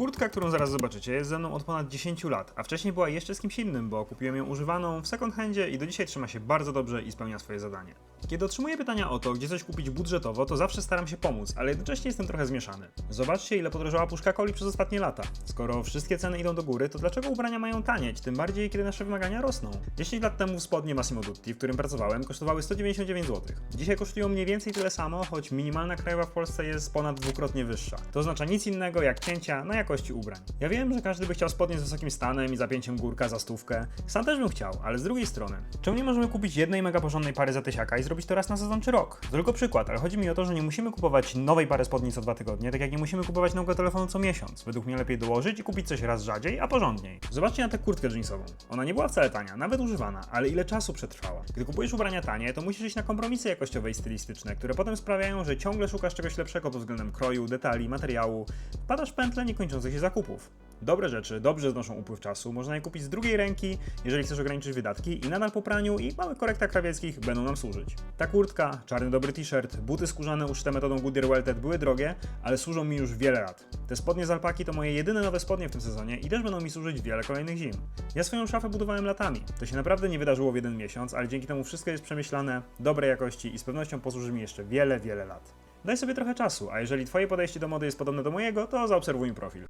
Kurtka, którą zaraz zobaczycie, jest ze mną od ponad 10 lat, a wcześniej była jeszcze z kimś innym, bo kupiłem ją używaną w second handzie i do dzisiaj trzyma się bardzo dobrze i spełnia swoje zadanie. Kiedy otrzymuję pytania o to, gdzie coś kupić budżetowo, to zawsze staram się pomóc, ale jednocześnie jestem trochę zmieszany. Zobaczcie, ile podrożała puszka coli przez ostatnie lata. Skoro wszystkie ceny idą do góry, to dlaczego ubrania mają tanieć, tym bardziej kiedy nasze wymagania rosną? 10 lat temu spodnie Massimo Dutti, w którym pracowałem, kosztowały 199 zł. Dzisiaj kosztują mniej więcej tyle samo, choć minimalna krajowa w Polsce jest ponad dwukrotnie wyższa. To oznacza nic innego jak cięcia na jakości ubrań. Ja wiem, że każdy by chciał spodnie z wysokim stanem i zapięciem górka za stówkę. Sam też bym chciał, ale z drugiej strony, czemu nie możemy kupić jednej mega porządnej pary za tysiaka i zrobić to raz na sezon czy rok? To tylko przykład, ale chodzi mi o to, że nie musimy kupować nowej pary spodni co dwa tygodnie, tak jak nie musimy kupować nowego telefonu co miesiąc. Według mnie lepiej dołożyć i kupić coś raz rzadziej, a porządniej. Zobaczcie na tę kurtkę jeansową. Ona nie była wcale tania, nawet używana, ale ile czasu przetrwała. Gdy kupujesz ubrania tanie, to musisz iść na kompromisy jakościowe i stylistyczne, które potem sprawiają, że ciągle szukasz czegoś lepszego pod względem kroju, detali, materiału. Wpadasz w pętlę niekończących się zakupów. Dobre rzeczy dobrze znoszą upływ czasu, można je kupić z drugiej ręki, jeżeli chcesz ograniczyć wydatki i nadal po praniu i małych korektach krawieckich będą nam służyć. Ta kurtka, czarny dobry t-shirt, buty skórzane uszyte metodą Goodyear Welted były drogie, ale służą mi już wiele lat. Te spodnie z alpaki to moje jedyne nowe spodnie w tym sezonie i też będą mi służyć wiele kolejnych zim. Ja swoją szafę budowałem latami. To się naprawdę nie wydarzyło w jeden miesiąc, ale dzięki temu wszystko jest przemyślane, dobrej jakości i z pewnością posłuży mi jeszcze wiele, wiele lat. Daj sobie trochę czasu, a jeżeli twoje podejście do mody jest podobne do mojego, to zaobserwuj mi profil.